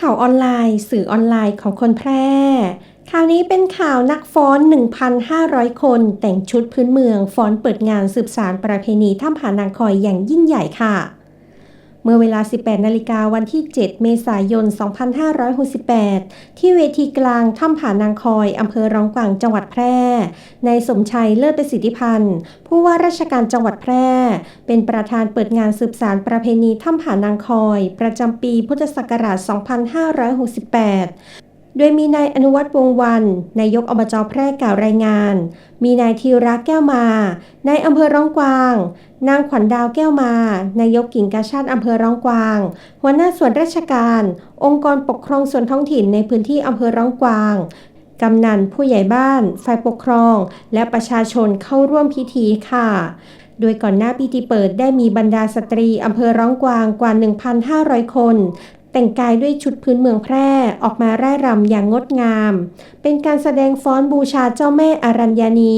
ข่าวออนไลน์ สื่อออนไลน์ของคนแพร่ ข่าวนี้เป็นข่าวนักฟ้อน 1,500 คน แต่งชุดพื้นเมืองฟ้อนเปิดงานสืบสารประเพณีถ้ำผานางคอยอย่างยิ่งใหญ่ค่ะ เมื่อเวลา 18 นาฬิกาวันที่ 7 เมษายน 2568 ที่เวทีกลางถ้ำผานางคอย อำเภอรองกวางจังหวัดแพร่ในายสมชัยเลิศประสิทธิพันธ์ ผู้ว่าราชการจังหวัดแพร่ เป็นประธานเปิดงานสืบสารประเพณีถ้ำผานางคอย ประจำปีพุทธศักราช 2568 โดยมีนายอนุวัฒน์วงวัน นายกอบจแพร่กล่าวรายงาน มีนายธีระแก้วมา นายอำเภอร้องกวาง นางขวัญดาวแก้วมา นายกกิ่งกาชาติอำเภอร้องกวาง หัวหน้าส่วนราชการ องค์กรปกครองส่วนท้องถิ่นในพื้นที่อำเภอร้องกวาง กำนันผู้ใหญ่บ้าน ฝ่ายปกครอง และประชาชนเข้าร่วมพิธีค่ะโดยก่อนหน้าพิธีเปิดได้มีบรรดาสตรีอำเภอร้องกวางกว่า 1,500 คน แต่งกายด้วยชุดพื้นเมืองแพร่ออกมาร่ายรำอย่างงดงาม เป็นการแสดงฟ้อนบูชาเจ้าแม่อรัญญานี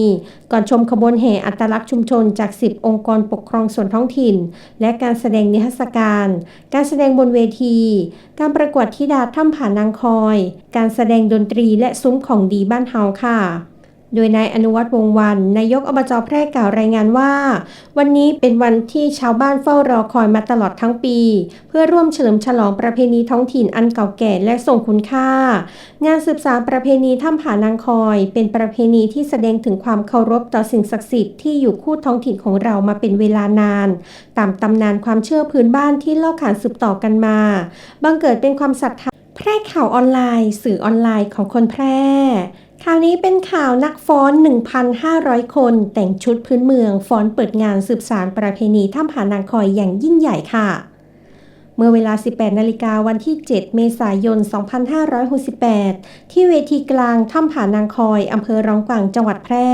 ก่อนชมขบวนแห่อัตลักษณ์ชุมชนจาก 10 องค์กรปกครองส่วนท้องถิ่น และการแสดงนิทรรศการ การแสดงบนเวที การประกวดธิดาถ้ำผานางคอย การแสดงดนตรีและซุ้มของดีบ้านเฮาค่ะ โดยนายอนุวัฒน์วงวันนายกอบจแพร่กล่าวรายงานว่า วันนี้เป็นวันที่ชาวบ้านเฝ้ารอคอยมาตลอดทั้งปี เพื่อร่วมเฉลิมฉลองประเพณีท้องถิ่นอันเก่าแก่และทรงคุณค่า งานสืบสานประเพณีถ้ำผานางคอย เป็นประเพณีที่แสดงถึงความเคารพต่อสิ่งศักดิ์สิทธิ์ที่อยู่คู่ท้องถิ่นของเรามาเป็นเวลานาน ตามตำนานความเชื่อพื้นบ้านที่เล่าขานสืบต่อกันมาบังเกิดเป็นความศรัทธาแพร่ข่าวออนไลน์ สื่อออนไลน์ของคนแพร่ ข่าวนี้เป็นข่าวนักฟ้อน 1,500 คน แต่งชุดพื้นเมืองฟ้อนเปิดงานสืบสารประเพณีถ้ำผานางคอยอย่างยิ่งใหญ่ค่ะ เมื่อเวลา 18 นาฬิกาวันที่ 7 เมษายน 2568 ที่เวทีกลางถ้ำผานางคอย อำเภอรองกวางจังหวัดแพร่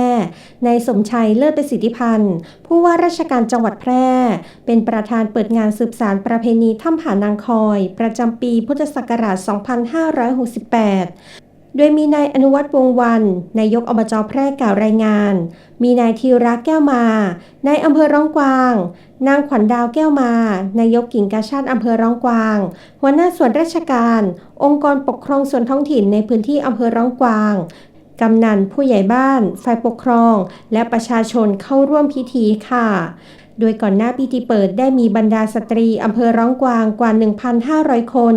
นายสมชัยเลิศประสิทธิพันธ์ ผู้ว่าราชการจังหวัดแพร่ เป็นประธานเปิดงานสืบสารประเพณีถ้ำผานางคอย ประจำปีพุทธศักราช 2568 โดยมีนายอนุวัฒน์วงวัน นายกอบจแพร่กล่าวรายงาน มีนายธีระแก้วมา นายอำเภอร้องกวาง นางขวัญดาวแก้วมา นายกกิ่งกาชาติอำเภอร้องกวาง หัวหน้าส่วนราชการ องค์กรปกครองส่วนท้องถิ่นในพื้นที่อำเภอร้องกวางกำนันผู้ใหญ่บ้าน ฝ่ายปกครอง และประชาชนเข้าร่วมพิธีค่ะ โดยก่อนหน้าพิธีเปิดได้มีบรรดาสตรีอำเภอร้องกวางกว่า 1,500 คน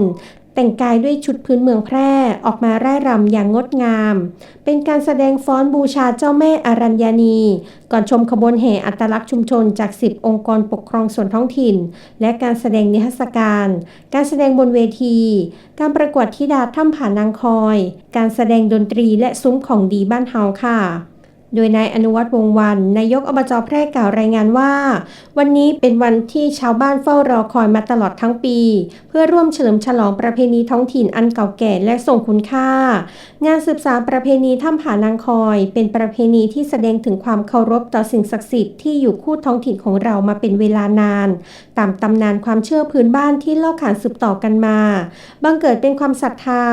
แต่งกายด้วยชุดพื้นเมืองแพร่ออกมาร่ายรำอย่างงดงาม เป็นการแสดงฟ้อนบูชาเจ้าแม่อรัญญานี ก่อนชมขบวนแห่อัตลักษณ์ชุมชนจาก 10 องค์กรปกครองส่วนท้องถิ่น และการแสดงนิทรรศการ การแสดงบนเวที การประกวดธิดาถ้ำผานางคอย การแสดงดนตรีและซุ้มของดีบ้านเฮาค่ะ โดยนายอนุวัฒน์วงวันนายกอบจแพร่กล่าวรายงานว่า วันนี้เป็นวันที่ชาวบ้านเฝ้ารอคอยมาตลอดทั้งปี เพื่อร่วมเฉลิมฉลองประเพณีท้องถิ่นอันเก่าแก่และทรงคุณค่า งานสืบสานประเพณีถ้ำผานางคอย เป็นประเพณีที่แสดงถึงความเคารพต่อสิ่งศักดิ์สิทธิ์ที่อยู่คู่ท้องถิ่นของเรามาเป็นเวลานาน ตามตำนานความเชื่อพื้นบ้านที่เล่าขานสืบต่อกันมา บังเกิดเป็นความศรัทธา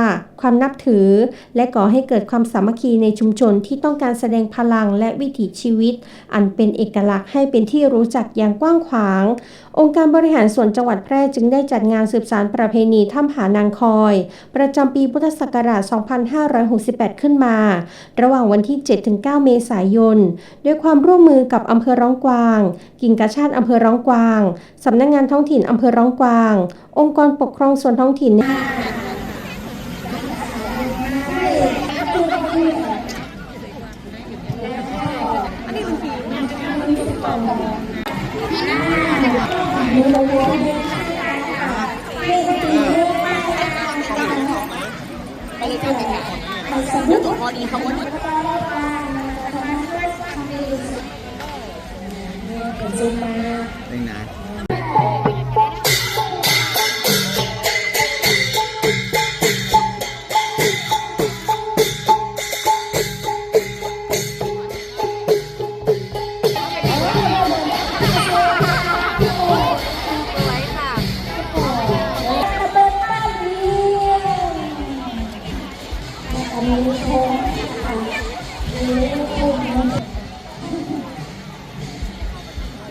ความนับถือ และก่อให้เกิดความสามัคคีในชุมชนที่ต้องการแสดงพลังและวิถีชีวิต อันเป็นเอกลักษณ์ให้เป็นที่รู้จักอย่างกว้างขวาง องค์การบริหารส่วนจังหวัดแพร่จึงได้จัดงานสืบสานประเพณีถ้ำผานางคอย ประจำปีพุทธศักราช 2568 ขึ้นมา ระหว่างวันที่ 7-9 เมษายน ด้วยความร่วมมือกับอำเภอร้องกวาง กิ่งกาชาติอำเภอร้องกวางสำนักงงานท้องถิ่นอำเภอร้องกวาง องค์กรปกครองส่วนท้องถิ่นพ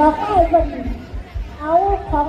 หันดอกไม้เป็นเอาของ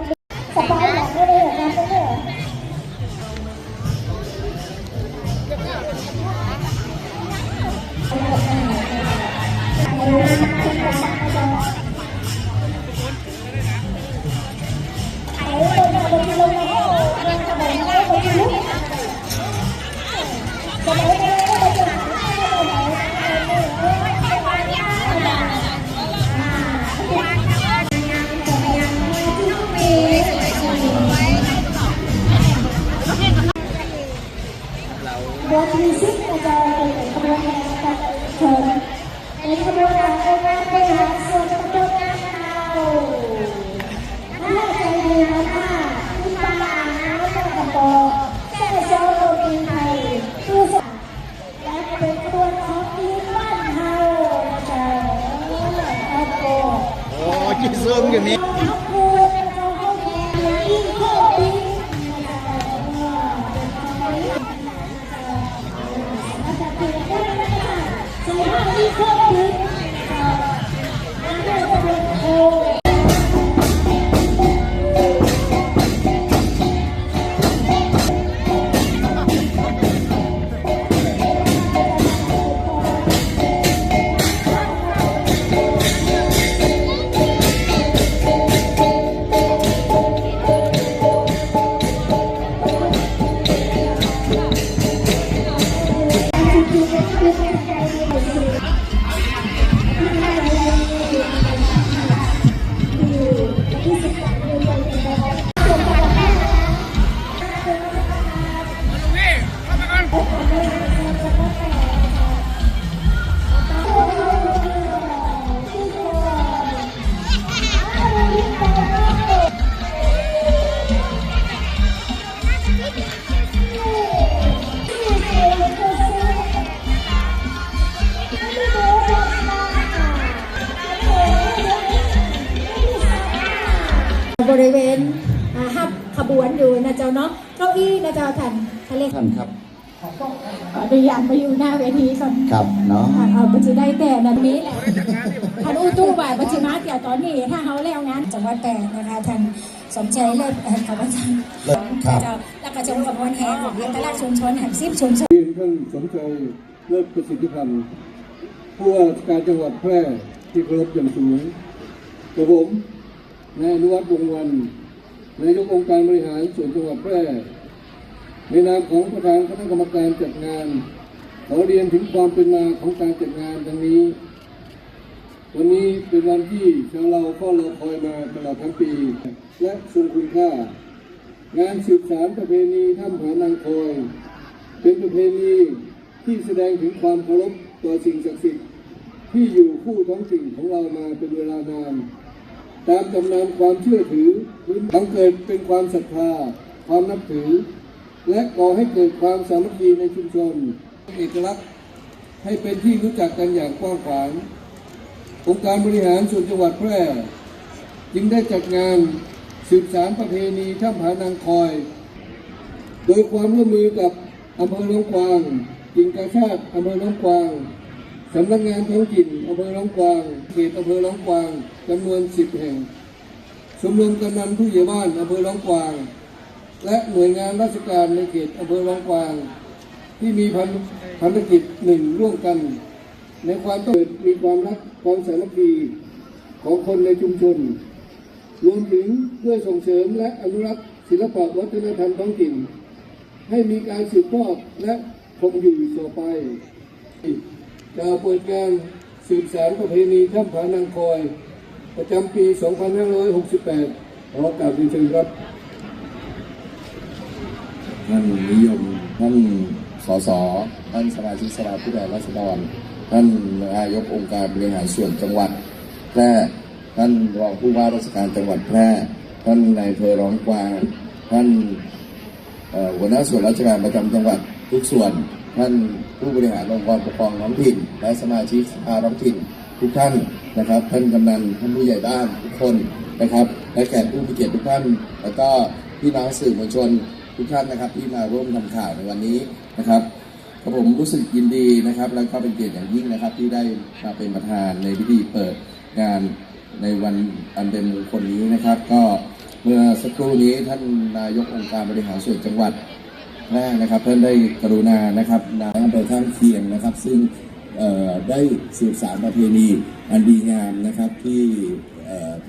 ที่เข้าปีแล้วก็จะ ทะเลท่านครับขออนุญาตมาอยู่หน้าเวทีก่อนครับเนาะอ่าเอาปัจจุได้แต่นันนี้แหละท่านอู้ตู้บ่ายปัจจุบันเดี๋ยวตอนนี้ถ้าเขาแล้วงานจังหวัดแปดนะคะท่านสมใจเลิศเอ่อขอบคุณท่านครับเจ้าแล้วก็จะร่วมกับวันแห่ของตลาดชุมชนแห่งซิบชุมชนเรียนท่านสมชัยเลิศประสิทธิพันธ์ผู้ว่าราชการจังหวัดแพร่ที่เคารพอย่างสูงกับผมนายอนุวัฒน์วงศ์วันนายกองค์การบริหารส่วนจังหวัดแพร่ ในนามของประธานคณะกรรมการจัดงาน ขอเรียนถึงความเป็นมาของการจัดงานดังนี้ วันนี้เป็นวันที่ชาวเราก็รอคอยมาตลอดทั้งปี และทรงคุณค่า งานสืบสารประเพณีถ้ำผานางคอย เป็นประเพณีที่แสดงถึงความเคารพต่อสิ่งศักดิ์สิทธิ์ที่อยู่คู่ท้องถิ่นของเรามาเป็นเวลานาน ตามตำนานความเชื่อถือทั้งเกิดเป็นความศรัทธา ความนับถือ และก่อให้เกิดความสามัคคีในชุมชน เอกลักษณ์ให้เป็นที่รู้จักกันอย่างกว้างขวางองค์การบริหารส่วนจังหวัดแพร่ จึงได้จัดงานสืบสารประเพณีถ้ำผานางคอย โดยความร่วมมือกับอำเภอหนองกวางกิ่งกาชาติอำเภอหนองกวางสำนักงานท้องถิ่นอำเภอหนองกวางเขตอำเภอหนองกวางจำนวน10แห่งชมรมกำนันผู้ใหญ่บ้านอำเภอหนองกวาง และหน่วยงานราชการในเขตอำเภอหนองกวาง ที่มีพันธกิจหนึ่งร่วมกัน ในความต้องการมีความรักความสามัคคีของคนในชุมชน รวมถึงเพื่อส่งเสริมและอนุรักษ์ศิลปะวัฒนธรรมท้องถิ่น ให้มีการสืบทอดและคงอยู่ต่อไปจะเปิดงานสืบสารประเพณีถ้ำผานางคอย ประจำปี 2568 ขอกราบเรียนเชิญครับ ท่านนิยม ท่านสสท่านสมาชิกสภาผู้แทนราษฎร ท่านนายกองค์การบริหารส่วนจังหวัดแพร่ท่านรองผู้ว่าราชการจังหวัดแพร่ ท่านนายอำเภอร้องกวาง ท่านหัวหน้าส่วนราชการประจำจังหวัดทุกส่วน ท่านผู้บริหารองค์กรปกครองท้องถิ่น และสมาชิกสภาท้องถิ่นทุกท่านนะครับ ท่านกำนันท่านผู้ใหญ่บ้านทุกคนนะครับ และแขกผู้มีเกียรติทุกท่าน แล้วก็พี่น้องสื่อมวลชน ทุกท่านนะครับที่มาร่วมทำข่าวในวันนี้นะครับกระผมรู้สึกยินดีนะครับ แล้วก็เป็นเกียรติอย่างยิ่งนะครับ ที่ได้มาเป็นประธานในพิธีเปิดงานในวันอันเป็นมงคลนี้นะครับ ก็เมื่อสักครู่นี้ท่านนายกองค์การบริหารส่วนจังหวัดแรกนะครับท่านได้กรุณานะครับนำอำเภอข้างเคียงนะครับ ซึ่งได้สืบสานประเพณีอันดีงามนะครับที่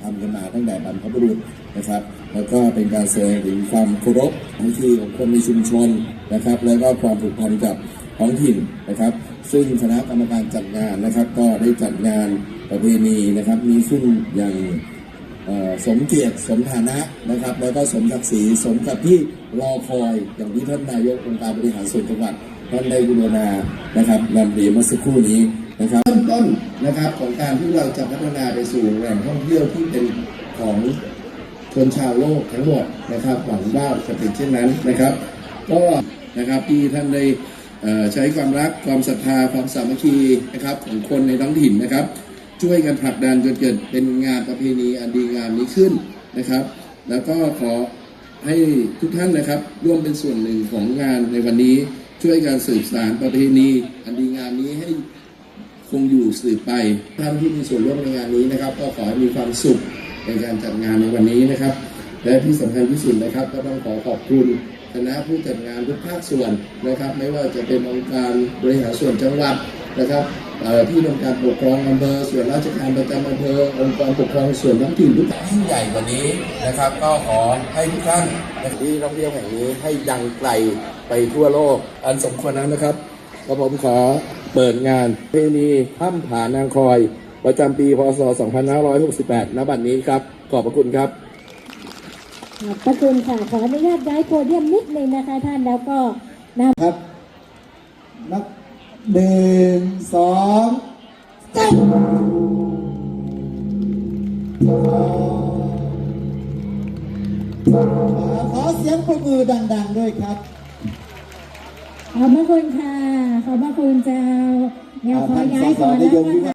ทำกันมาตั้งแต่บรรพบุรุษนะครับ แล้วก็เป็นการแสดงถึงความเคารพทั้งที่ของคนในชุมชนนะครับ แล้วก็ความผูกพันกับท้องถิ่นนะครับ ซึ่งคณะกรรมการจัดงานนะครับ ก็ได้จัดงานประเพณีนะครับมีขึ้นอย่างสมเกียรติสมฐานะนะครับ แล้วก็สมศักดิ์ศรีสมกับที่รอคอยอย่างที่ท่านนายกองค์การบริหารส่วนจังหวัดท่านได้กรุณานะครับนำเรียนเมื่สักครู่นี้นะครับเริ่มต้นนะครับของการที่เราจะพัฒนาไปสู่แหล่งท่องเที่ยวที่เป็นของ ชนชาวโลกทั้งหมดนะครับหวังว่าจะเป็นเช่นนั้นนะครับ ก็นะครับที่ท่านได้ใช้ความรักความศรัทธาความสามัคคีนะครับของคนในท้องถิ่นนะครับ ช่วยกันผลักดันจนเกิดเป็นงานประเพณีอันดีงามนี้ขึ้นนะครับ แล้วก็ขอให้ทุกท่านนะครับ ร่วมเป็นส่วนหนึ่งของงานในวันนี้ช่วยกันสืบสานประเพณี อันดีงามนี้ให้คงอยู่สืบไปท่านที่มีส่วนร่วมในงานนี้นะครับ ก็ขอให้มีความสุข ในการจัดงานในวันนี้นะครับ และที่สำคัญที่สุดนะครับ ก็ต้องขอขอบคุณคณะผู้จัดงานทุกภาคส่วนนะครับ ไม่ว่าจะเป็นองค์การบริหารส่วนจังหวัดนะครับที่องค์การปกครองอำเภอส่วนราชการประจำอำเภอองค์กรปกครองส่วนท้องถิ่นทุกยิ่งใหญ่กว่านี้นะครับ ก็ขอให้ทุกท่านที่ท่องเที่ยวแห่งนี้ให้ดังไกลไปทั่วโลก อันสมควรนั้นนะครับก็ผมขอเปิดงานเพลณีถ้ำผานางคอย ประจำปีพศ 2568 ณ บัดนี้ครับ ขอบพระคุณครับ ขอบพระคุณค่ะ ขออนุญาตย้ายโพเดียมนิดนึงนะคะท่านแล้วก็นำ ครับนับหนึ่งสองขอเสียงปรบมือดัง ๆ ด้วยครับ ขอบพระคุณค่ะ ขอบพระคุณเจ้า เดี๋ยวขอย้ายก่อนนะคะ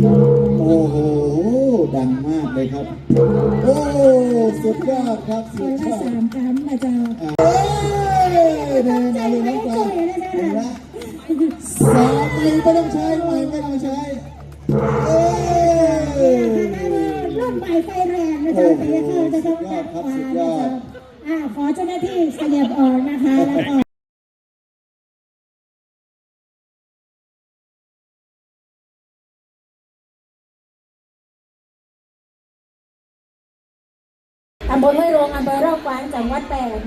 โอ้โห ดังมากเลยครับ โอ้ สุดยอดครับ คสุนดยละอดสามคำนะเจ้าเอ้ยเดินมาเลยน้องกวางเห็นไหมสามไม่ไม่ต้องใช้ไม่ไม่ต้องใช้เอ้ย รุ่นใหม่ไฟแรงนะเจ้าแต่ยังคือจะต้องจัดกว่านะเจ้าอ่าขอเจ้าหน้าที่ขยับออกนะคะแล้วก็ ตำบลห้วยโรงอำเภอรอบกวางจังหวัดแปด